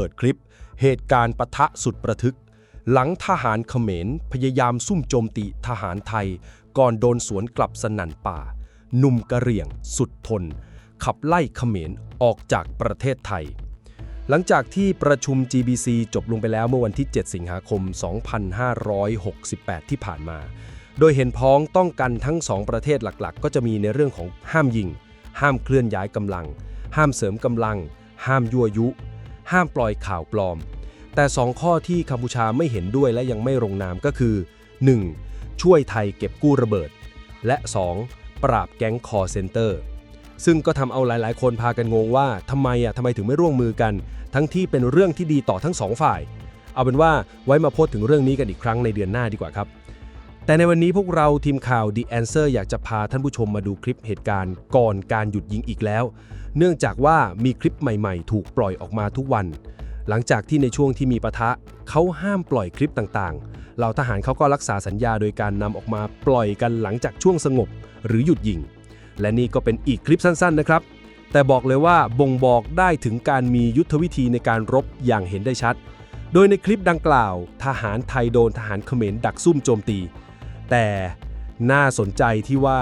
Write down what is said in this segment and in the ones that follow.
ิดคลิป เหตุการณ์ปะทะสุดประทึก หลังทหารเขมรพยายามซุ่มโจมตีทหารไทย ก่อนโดนสวนกลับสนั่นป่า หนุ่มกระเหรี่ยง สุดทน ขับไล่เขมรออกจากประเทศไทย หลังจากที่ประชุม GBC จบลงไปแล้วเมื่อวันที่ 7 สิงหาคม 2568 ที่ผ่านมา โดยเห็นพ้องต้องกันทั้งสองประเทศหลักๆ ก็จะมีในเรื่องของห้ามยิง ห้ามเคลื่อนย้ายกำลัง ห้ามเสริมกำลัง ห้ามยั่วยุ ห้ามปล่อยข่าวปลอม แต่สองข้อที่กัมพูชาไม่เห็นด้วยและยังไม่ลงนามก็คือ 1. ช่วยไทยเก็บกู้ระเบิด และ 2. ปราบแก๊งคอเซนเตอร์ ซึ่งก็ทำเอาหลาย ๆ คนพากันงงว่าทำไมอะทำไมถึงไม่ร่วมมือกัน ทั้งที่เป็นเรื่องที่ดีต่อทั้งสองฝ่าย เอาเป็นว่าไว้มาพูดถึงเรื่องนี้กันอีกครั้งในเดือนหน้าดีกว่าครับ แต่ในวันนี้พวกเราทีมข่าว The Answer อยากจะพาท่านผู้ชมมาดูคลิปเหตุการณ์ก่อนการหยุดยิงอีกแล้ว เนื่องจากว่ามีคลิปใหม่ๆ ถูกปล่อยออกมาทุกวัน หลังจากที่ในช่วงที่มีปะทะเขาห้ามปล่อยคลิปต่างๆ เหล่าทหารเขาก็รักษาสัญญาโดยการนำออกมาปล่อยกันหลังจากช่วงสงบ หรือหยุดยิง และนี่ก็เป็นอีกคลิปสั้นๆนะครับ แต่บอกเลยว่าบ่งบอกได้ถึงการมียุทธวิธีในการรบอย่างเห็นได้ชัด โดยในคลิปดังกล่าว ทหารไทยโดนทหารเขมรดักซุ่มโจมตี แต่น่าสนใจที่ว่า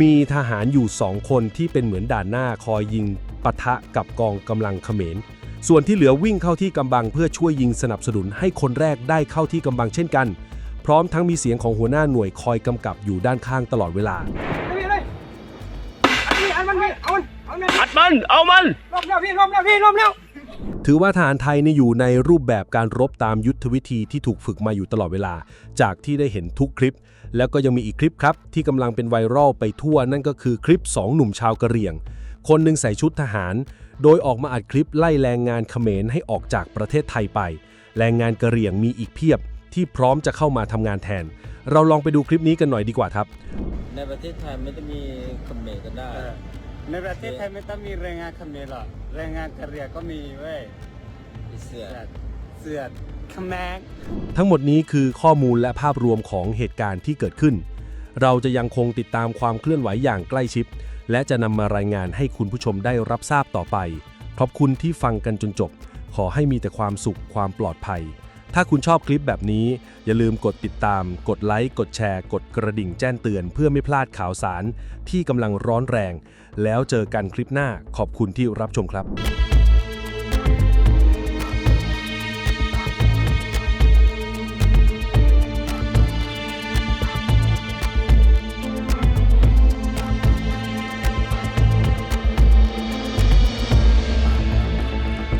มีทหารอยู่สองคนที่เป็นเหมือนด่านหน้าคอยยิงปะทะกับกองกำลังเขมร ส่วนที่เหลือวิ่งเข้าที่กำบังเพื่อช่วยยิงสนับสนุนให้คนแรกได้เข้าที่กำบังเช่นกัน พร้อมทั้งมีเสียงของหัวหน้าหน่วยคอยกำกับอยู่ด้านข้างตลอดเวลาพี่เลยอันนี้อันมันพี่เอามันเอามันอัดมัน เอามันล้มแล้วพี่ล้มแล้วพี่ล้มแล้ว ถือว่าทหารไทยนี่อยู่ในรูปแบบการรบตามยุทธวิธีที่ถูกฝึกมาอยู่ตลอดเวลา จากที่ได้เห็นทุกคลิป แล้วก็ยังมีอีกคลิปครับ ที่กำลังเป็นไวรัลไปทั่วนั่นก็คือคลิป 2 หนุ่มชาวกะเหรี่ยง คนหนึ่งใส่ชุดทหาร โดยออกมาอัดคลิปไล่แรงงานเขมรให้ออกจากประเทศไทยไป แรงงานกะเหรี่ยงมีอีกเพียบ ที่พร้อมจะเข้ามาทำงานแทน เราลองไปดูคลิปนี้กันหน่อยดีกว่าครับ ในประเทศไทยไม่ได้มีเขมรก็ได้ ในประเทศไทยไม่ต้องมีแรงงานเขมรหรอกแรงงานกะเหรี่ยงก็มีเว้ยอีเสือ เสือดขแมงทั้งหมดนี้คือข้อมูลและภาพรวมของเหตุการณ์ที่เกิดขึ้น เราจะยังคงติดตามความเคลื่อนไหวอย่างใกล้ชิด และจะนำมารายงานให้คุณผู้ชมได้รับทราบต่อไป ขอบคุณที่ฟังกันจนจบ ขอให้มีแต่ความสุขความปลอดภัย ถ้าคุณชอบคลิปแบบนี้ อย่าลืมกดติดตาม กดไลค์ กดแชร์ กดกระดิ่งแจ้งเตือน เพื่อไม่พลาดข่าวสารที่กำลังร้อนแรง แล้วเจอกันคลิปหน้าขอบคุณที่รับชมครับ